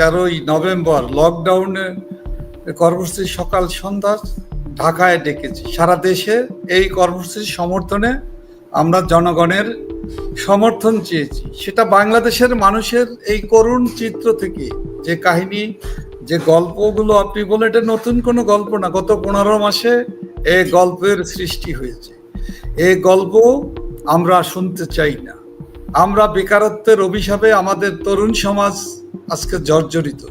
তেরোই নভেম্বর লকডাউনে কর্মসূচি সকাল সন্ধ্যা ঢাকায় ডেকেছি। সারা দেশে এই কর্মসূচির সমর্থনে আমরা জনগণের সমর্থন চেয়েছি। সেটা বাংলাদেশের মানুষের এই করুণ চিত্র থেকে। যে কাহিনী, যে গল্পগুলো আপনি বলে এটা নতুন কোনো গল্প না। গত পনেরো মাসে এ গল্পের সৃষ্টি হয়েছে। এ গল্প আমরা শুনতে চাই না। আমরা বেকারত্বের অভিশাপে আমাদের তরুণ সমাজ আজকে জর্জরিত।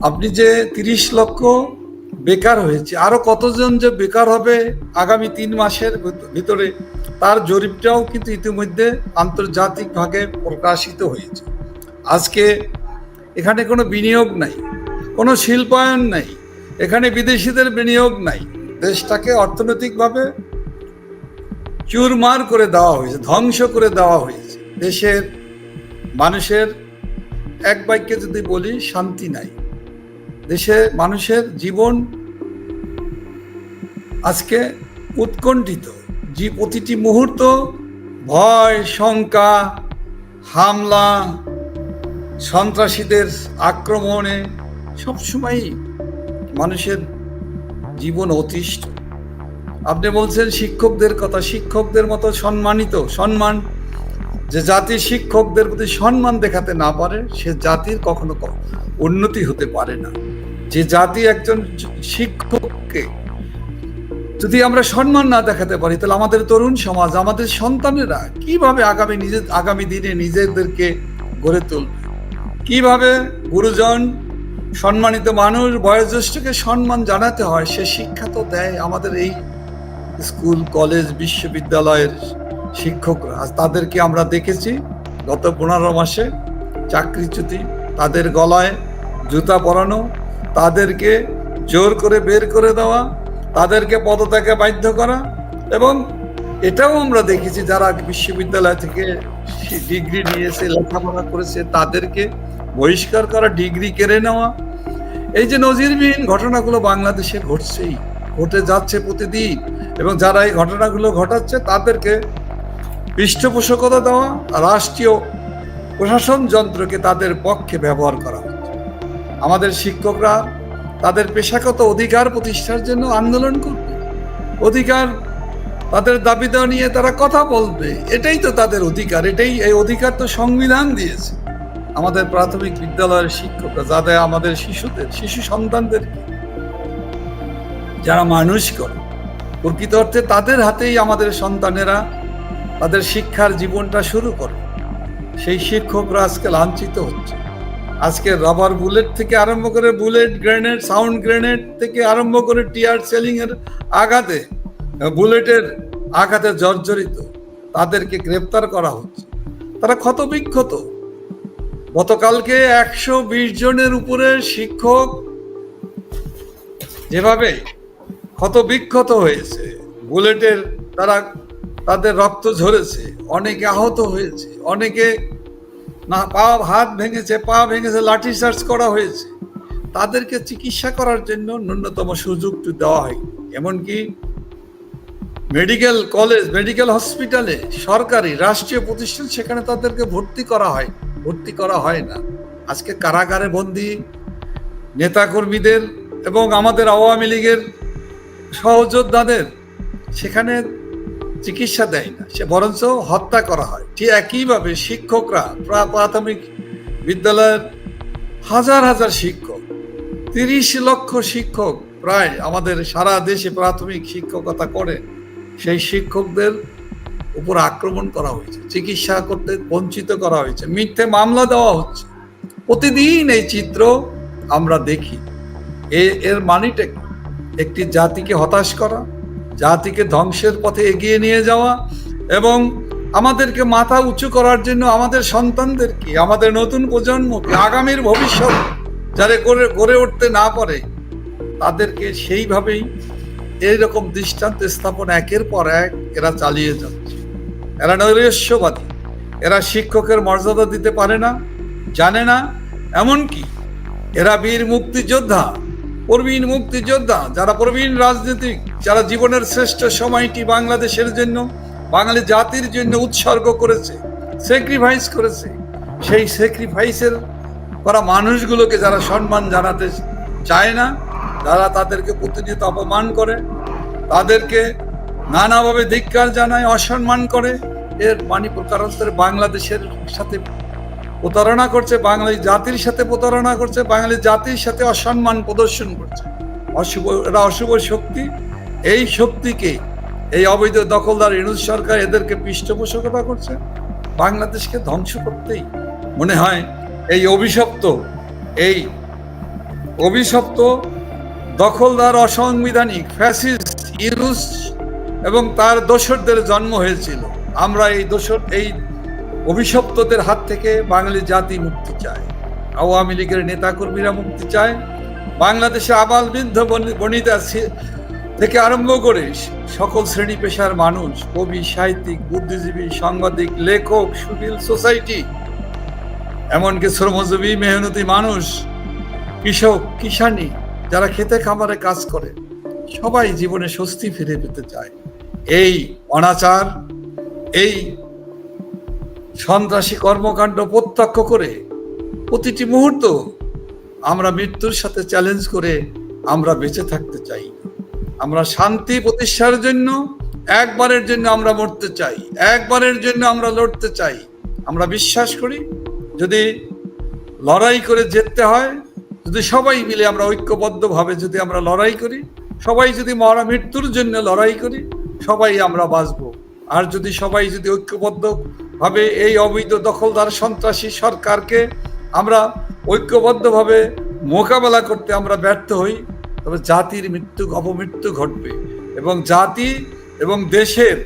আপনি যে তিরিশ লক্ষ বেকার হয়েছে, আরও কতজন যে বেকার হবে আগামী তিন মাসের ভিত- ভিতরে, তার জরিপটাও কিন্তু ইতিমধ্যে আন্তর্জাতিকভাবে প্রকাশিত হয়েছে। আজকে এখানে কোনো বিনিয়োগ নাই, কোনো শিল্পায়ন নাই, এখানে বিদেশিদের বিনিয়োগ নাই, দেশটাকে অর্থনৈতিকভাবে চুরমার করে দেওয়া হয়েছে, ধ্বংস করে দেওয়া হয়েছে। দেশের মানুষের এক বাক্যে যদি বলি, শান্তি নাই। দেশে মানুষের জীবন আজকে উৎকণ্ঠিত। যে প্রতিটি মুহূর্ত, ভয়, শঙ্কা, হামলা, সন্ত্রাসীদের আক্রমণে সবসময়ই মানুষের জীবন অতিষ্ঠ। আপনি বলছেন শিক্ষকদের কথা, শিক্ষকদের মতো সম্মানিত, সম্মান যে জাতি শিক্ষকদের প্রতি সম্মান দেখাতে না পারে, সে জাতির কখনো উন্নতি হতে পারে না। যে জাতি একজন শিক্ষককে যদি আমরা সম্মান না দেখাতে পারি, তাহলে আমাদের তরুণ সমাজ, আমাদের সন্তানেরা কীভাবে আগামী নিজে আগামী দিনে নিজেদেরকে গড়ে তুলবে? কীভাবে গুরুজন সম্মানিত মানুষ, বয়োজ্যেষ্ঠকে সম্মান জানাতে হয়, সে শিক্ষা তো দেয় আমাদের এই স্কুল, কলেজ, বিশ্ববিদ্যালয়ের শিক্ষকরা আজ তাদেরকে আমরা দেখেছি, গত পনেরো মাসে চাকরিচ্যুতি তাদের গলায় জুতা পরানো, তাদেরকে জোর করে বের করে দেওয়া, তাদেরকে পদত্যাগে বাধ্য করা এবং এটাও আমরা দেখেছি যারা বিশ্ববিদ্যালয় থেকে ডিগ্রি নিয়েছে, লেখাপড়া করেছে, তাদেরকে বহিষ্কার করা, ডিগ্রি কেড়ে নেওয়া। এই যে নজিরবিহীন ঘটনাগুলো বাংলাদেশে ঘটছেই, ঘটে যাচ্ছে প্রতিদিন এবং যারা এই ঘটনাগুলো ঘটাচ্ছে, তাদেরকে পৃষ্ঠপোষকতা দেওয়া রাষ্ট্রীয় প্রশাসন যন্ত্রকে তাদের পক্ষে ব্যবহার করা হচ্ছে। আমাদের শিক্ষকরা তাদের পেশাগত অধিকার প্রতিষ্ঠার জন্য আন্দোলন করবে। অধিকার তাদের দাবি দেওয়া নিয়ে তারা কথা বলবে। এটাই তো তাদের অধিকার, এটাই এই অধিকার তো সংবিধান দিয়েছে। আমাদের প্রাথমিক বিদ্যালয়ের শিক্ষকরা, যাদের আমাদের শিশুদের, শিশু সন্তানদের যারা মানুষ করে, প্রকৃত অর্থে তাদের হাতেই আমাদের সন্তানেরা তাদের শিক্ষার জীবনটা শুরু করে। সেই শিক্ষকরা আজকে লাঞ্ছিত হচ্ছে। আজকে রাবার বুলেট থেকে আরম্ভ করে বুলেট গ্রেনেড সাউন্ড গ্রেনেড থেকে আরম্ভ করে টিয়ার সেলিং এর আঘাতে, বুলেটের আঘাতে জর্জরিত, তাদেরকে গ্রেপ্তার করা হচ্ছে। তারা ক্ষতবিক্ষত। গতকালকে একশো বিশ জনের উপরে শিক্ষক যেভাবে ক্ষতবিক্ষত হয়েছে, বুলেটের তারা তাদের রক্ত ঝরেছে, অনেকে আহত হয়েছে, অনেকে না, পা, হাত ভেঙেছে, পা ভেঙেছে, লাঠি চার্জ করা হয়েছে। তাদেরকে চিকিৎসা করার জন্য ন্যূনতম সুযোগটি দেওয়া হয়। এমনকি মেডিকেল কলেজ, মেডিকেল হসপিটালে, সরকারি, রাষ্ট্রীয় প্রতিষ্ঠান, সেখানে তাদেরকে ভর্তি করা হয়। ভর্তি করা হয় না। আজকে কারাগারে বন্দি নেতাকর্মীদের এবং আমাদের আওয়ামী লীগের সহযোদ্ধাদের, সেখানে চিকিৎসা দেয় না। সে বরঞ্চ হত্যা করা হয়। ঠিক একইভাবে শিক্ষকরা প্রা- প্রাথমিক বিদ্যালয়ের হাজার হাজার শিক্ষক, তিরিশ লক্ষ শিক্ষক প্রায় আমাদের সারা দেশে প্রাথমিক শিক্ষকতা করে। সেই শিক্ষকদের উপর আক্রমণ করা হয়েছে, চিকিৎসা করতে বঞ্চিত করা হয়েছে, মিথ্যে মামলা দেওয়া হচ্ছে। প্রতিদিন এই চিত্র আমরা দেখি। এর মানিটা একটি জাতিকে হতাশ করা জাতিকে ধ্বংসের পথে এগিয়ে নিয়ে যাওয়া এবং আমাদেরকে মাথা উঁচু করার জন্য আমাদের সন্তানদেরকে, আমাদের নতুন প্রজন্মকে, আগামীর ভবিষ্যৎ যারা গড়ে গড়ে উঠতে না পারে, তাদেরকে সেইভাবেই এইরকম দৃষ্টান্ত স্থাপন একের পর এক এরা চালিয়ে যাচ্ছে। এরা নৈরাস্যবাদী এরা শিক্ষকের মর্যাদা দিতে পারে না, জানে না, এমনকি এরা বীর মুক্তিযোদ্ধা, প্রবীণ মুক্তিযোদ্ধা, যারা প্রবীণ রাজনীতিক যারা জীবনের শ্রেষ্ঠ সময়টি বাংলাদেশের জন্য, বাঙালি জাতির জন্য উৎসর্গ করেছে স্যাক্রিফাইস করেছে, সেই স্যাক্রিফাইসের করা মানুষগুলোকে যারা সম্মান জানাতে চায় না তারা তাদেরকে প্রতিনিয়ত অপমান করে, তাদেরকে নানাভাবে ধিক্কার জানায়, অসম্মান করে, এর মানে প্রকারান্তরে বাংলাদেশের সাথে প্রতারণা করছে, বাঙালি জাতির সাথে প্রতারণা করছে, বাঙালি জাতির সাথে অসম্মান প্রদর্শন করছে। অশুভ, এরা অশুভ শক্তি এই শক্তিকে এই অবৈধ দখলদার ইনুজ সরকার এদেরকে পৃষ্ঠপোষকতা করছে? বাংলাদেশকে ধ্বংস করতেই মনে হয় এই অভিশপ্ত এই অভিশপ্ত দখলদার, অসাংবিধানিক, ফ্যাসিস্ট ইরুস এবং তার দোসরদের জন্ম হয়েছিল। আমরা এই দোসর, এই অভিশপ্তদের হাত থেকে বাঙালি জাতি মুক্তি চায়। আওয়ামী লীগের নেতাকর্মীরা মুক্তি চায়। বাংলাদেশে আবাল বৃদ্ধ বনি- বনিতা থেকে আরম্ভ করে সকল শ্রেণি পেশার মানুষ, কবি, সাহিত্যিক, বুদ্ধিজীবী, সাংবাদিক, লেখক সুবিল সোসাইটি, এমনকি শ্রমজীবী, মেহনতি মানুষ, কৃষক, কিষানি, যারা খেতে খামারে কাজ করে, সবাই জীবনে স্বস্তি ফিরে পেতে চায়। এই অনাচার, এই সন্ত্রাসী কর্মকাণ্ড প্রত্যক্ষ করে প্রতিটি মুহূর্ত আমরা মৃত্যুর সাথে চ্যালেঞ্জ করে আমরা বেঁচে থাকতে চাই। আমরা শান্তি প্রতিষ্ঠার জন্য, একবারের জন্য আমরা মরতে চাই, একবারের জন্য আমরা লড়তে চাই। আমরা বিশ্বাস করি, যদি লড়াই করে জিততে হয়, যদি সবাই মিলে আমরা ঐক্যবদ্ধভাবে যদি আমরা লড়াই করি, সবাই যদি মরা মৃত্যুর জন্য লড়াই করি, সবাই আমরা বাঁচব। আর যদি সবাই যদি ঐক্যবদ্ধভাবে এই অবৈধ দখলদার সন্ত্রাসী সরকারকে আমরা ঐক্যবদ্ধভাবে মোকাবেলা করতে আমরা ব্যর্থ হই তবে জাতির মৃত্যু, অপমৃত্যু ঘটবে এবং জাতি এবং দেশের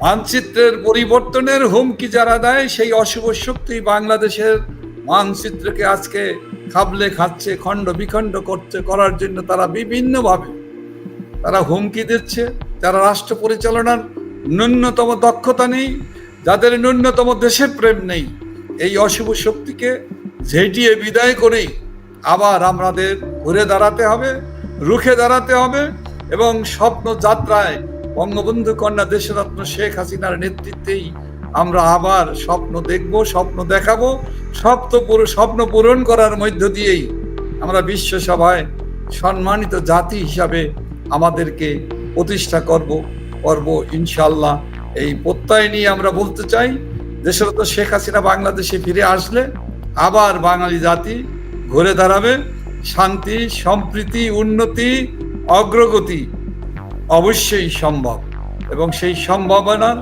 মানচিত্রের পরিবর্তনের হুমকি যারা দেয়, সেই অশুভ শক্তি বাংলাদেশের মানচিত্রকে আজকে খাবলে, খাচ্ছে, খণ্ড বিখণ্ড করছে, করার জন্য তারা বিভিন্নভাবে তারা হুমকি দিচ্ছে। যারা রাষ্ট্র পরিচালনার ন্যূনতম দক্ষতা নেই, যাদের ন্যূনতম দেশের প্রেম নেই, এই অশুভ শক্তিকে ঝেঁটিয়ে বিদায় করেই আবার আমাদের ঘুরে দাঁড়াতে হবে, রুখে দাঁড়াতে হবে এবং স্বপ্ন যাত্রায় বঙ্গবন্ধু কন্যা দেশরত্ন শেখ হাসিনার নেতৃত্বেই আমরা আবার স্বপ্ন দেখব, স্বপ্ন দেখাবো স্বপ্ন স্বপ্ন পূরণ করার মধ্য দিয়েই আমরা বিশ্ব সভায় সম্মানিত জাতি হিসাবে আমাদেরকে প্রতিষ্ঠা করব করব ইনশাল্লাহ এই প্রত্যয় নিয়ে আমরা বলতে চাই, দেশরত্ন শেখ হাসিনা বাংলাদেশে ফিরে আসলে আবার বাঙালি জাতি ঘুরে দাঁড়াবে। শান্তি, সম্প্রীতি, উন্নতি, অগ্রগতি অবশ্যই সম্ভব। এবং সেই সম্ভাবনার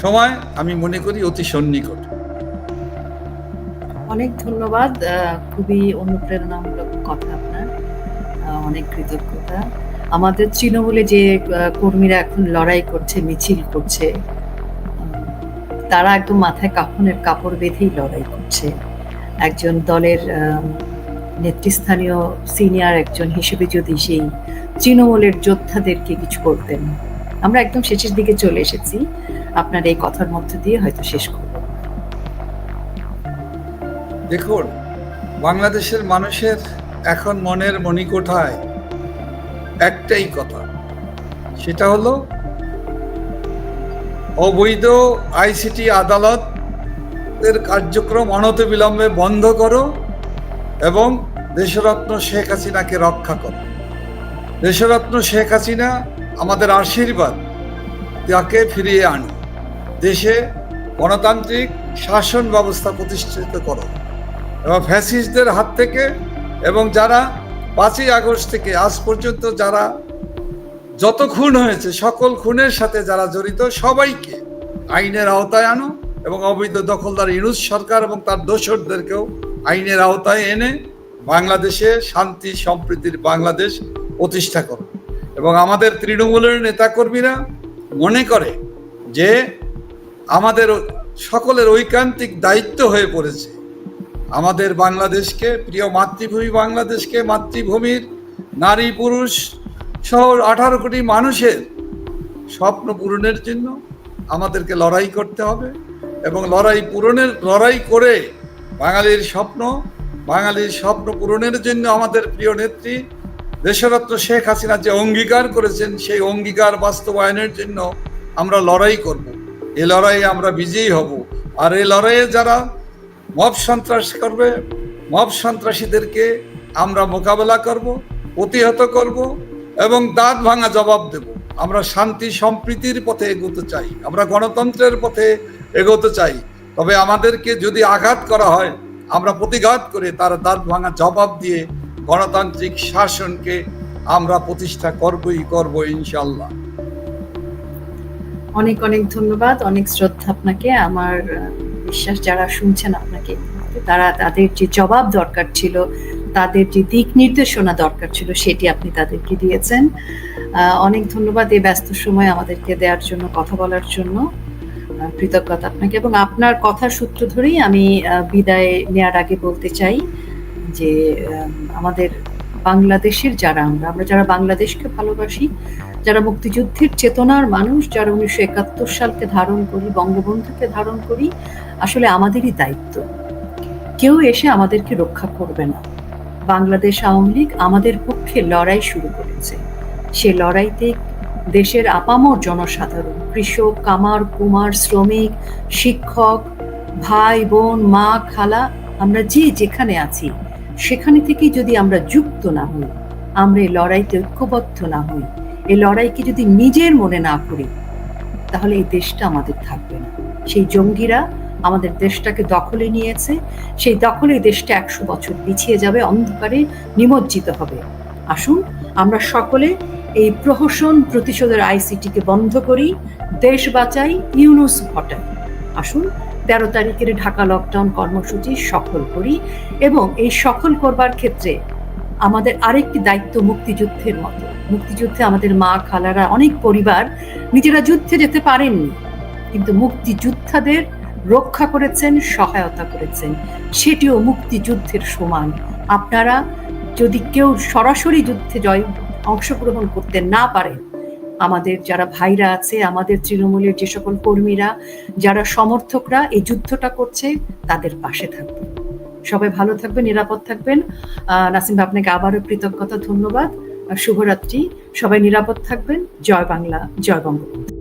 সময় আমি মনে করি অতি সন্নিকট। অনেক ধন্যবাদ খুবই অনুপ্রেরণামূলক কথা আপনার অনেক কৃতজ্ঞতা। আমাদের তৃণমূলে যে কর্মীরা এখন লড়াই করছে, মিছিল করছে তারা একদম মাথায় কাফনের কাপড় বেঁধেই লড়াই করছে। একজন দলের নেতৃস্থানীয় সিনিয়র একজন হিসেবে যদি সেই তৃণমূলের যোদ্ধাদেরকে কিছু করতেন। আমরা একদম শেষের দিকে চলে এসেছি। আপনার এই কথার মধ্য দিয়ে হয়তো শেষ করব। দেখুন, বাংলাদেশের মানুষের এখন মনের মণিকোঠায় একটাই কথা। সেটা হলো, অবৈধ আইসিটি আদালত এর কার্যক্রম অনতিবিলম্বে বন্ধ করো এবং দেশরত্ন শেখ হাসিনাকে রক্ষা করো। দেশরত্ন শেখ হাসিনা আমাদের আশীর্বাদ, তাকে ফিরিয়ে আনো। দেশে গণতান্ত্রিক শাসন ব্যবস্থা প্রতিষ্ঠিত করো এবং ফ্যাসিস্টদের হাত থেকে এবং যারা পাঁচই আগস্ট থেকে আজ পর্যন্ত যারা যত খুন হয়েছে, সকল খুনের সাথে যারা জড়িত, সবাইকে আইনের আওতায় আনো। এবং অবৈধ দখলদার ইউনুস সরকার এবং তার দোসরদেরকেও আইনের আওতায় এনে বাংলাদেশে শান্তি, সম্প্রীতির বাংলাদেশ প্রতিষ্ঠা করো এবং আমাদের তৃণমূলের নেতাকর্মীরা মনে করে যে আমাদের সকলের ঐকান্তিক দায়িত্ব হয়ে পড়েছে। আমাদের বাংলাদেশকে, প্রিয় মাতৃভূমি বাংলাদেশকে, মাতৃভূমির নারী, পুরুষ সহ আঠারো কোটি মানুষের স্বপ্ন পূরণের জন্য আমাদেরকে লড়াই করতে হবে। এবং লড়াই পূরণের, লড়াই করে বাঙালির স্বপ্ন বাঙালির স্বপ্ন পূরণের জন্য আমাদের প্রিয় নেত্রী দেশরত্ন শেখ হাসিনা যে অঙ্গীকার করেছেন, সেই অঙ্গীকার বাস্তবায়নের জন্য আমরা লড়াই করব। এই লড়াইয়ে আমরা বিজয়ী হব। আর এই লড়াইয়ে যারা মব সন্ত্রাস করবে, মব সন্ত্রাসীদেরকে আমরা মোকাবেলা করব, প্রতিহত করব এবং দাঁত ভাঙা জবাব দেব। আমরা শান্তি সম্প্রীতির পথে এগোতে চাই, আমরা গণতন্ত্রের পথে এগোতে চাই। তবে আমাদেরকে যদি আঘাত করা হয়, আমরা প্রতিঘাত করে তার দাঁত ভাঙা জবাব দিয়ে গণতান্ত্রিক শাসনকে আমরা প্রতিষ্ঠা করবই, করব ইনশাল্লাহ অনেক অনেক ধন্যবাদ, অনেক শ্রদ্ধা আপনাকে। আমার বিশ্বাস যারা শুনছেন আপনাকে, তারা তাদের যে জবাব দরকার ছিল, তাদের যে দিক নির্দেশনা দরকার ছিল, সেটি আপনি তাদেরকে দিয়েছেন। অনেক ধন্যবাদ এই ব্যস্ত সময় আমাদেরকে দেওয়ার জন্য, কথা বলার জন্য। কৃতজ্ঞতা আপনাকে। এবং আপনার কথার সূত্র ধরেই আমি বিদায় নেওয়ার আগে বলতে চাই যে আমাদের বাংলাদেশের যারা আমরা আমরা যারা বাংলাদেশকে ভালোবাসি, যারা মুক্তিযুদ্ধের চেতনার মানুষ, যারা উনিশশো একাত্তর সালকে ধারণ করি, বঙ্গবন্ধুকে ধারণ করি, আসলে আমাদেরই দায়িত্ব। কেউ এসে আমাদেরকে রক্ষা করবে না। বাংলাদেশ আওয়ামী লীগ আমাদের পক্ষে লড়াই শুরু করেছে। সে লড়াইতে দেশের আপামর জনসাধারণ, কৃষক, কামার, কুমার, শ্রমিক, শিক্ষক, ভাই, বোন, মা, খালা, আমরা যে যেখানে আছি, সেখানে থেকেই যদি আমরা যুক্ত না হই, আমরা এই লড়াইতে ঐক্যবদ্ধ না হই, এই লড়াইকে যদি নিজের মনে না করি, তাহলে এই দেশটা আমাদের থাকবে না। সেই জঙ্গিরা আমাদের দেশটাকে দখলে নিয়েছে, সেই দখলে দেশটা একশো বছর পিছিয়ে যাবে, অন্ধকারে নিমজ্জিত হবে। আসুন, আমরা সকলে এই প্রহসন প্রতিশোধের আইসিটিকে বন্ধ করি, দেশ বাঁচাই, ইউনুস ঘটাই। আসুন, তেরো তারিখের ঢাকা লকডাউন কর্মসূচি সফল করি এবং এই সফল করবার ক্ষেত্রে আমাদের আরেকটি দায়িত্ব মুক্তিযুদ্ধের মতো। মুক্তিযুদ্ধে আমাদের মা, খালারা, অনেক পরিবার নিজেরা যুদ্ধে যেতে পারেননি, কিন্তু মুক্তিযোদ্ধাদের রক্ষা করেছেন, সহায়তা করেছেন। সেটিও মুক্তিযুদ্ধের সমান। আপনারা যদি কেউ সরাসরি যুদ্ধে জয় অংশগ্রহণ করতে না পারেন আমাদের যারা ভাইরা আছে, আমাদের তৃণমূলের যে সকল কর্মীরা, যারা সমর্থকরা এই যুদ্ধটা করছে, তাদের পাশে থাকবেন সবাই ভালো থাকবেন, নিরাপদ থাকবেন। নাসিম আপনাকে আবারও কৃতজ্ঞতা, ধন্যবাদ। শুভরাত্রি। সবাই নিরাপদ থাকবেন। জয় বাংলা, জয় বঙ্গবন্ধু।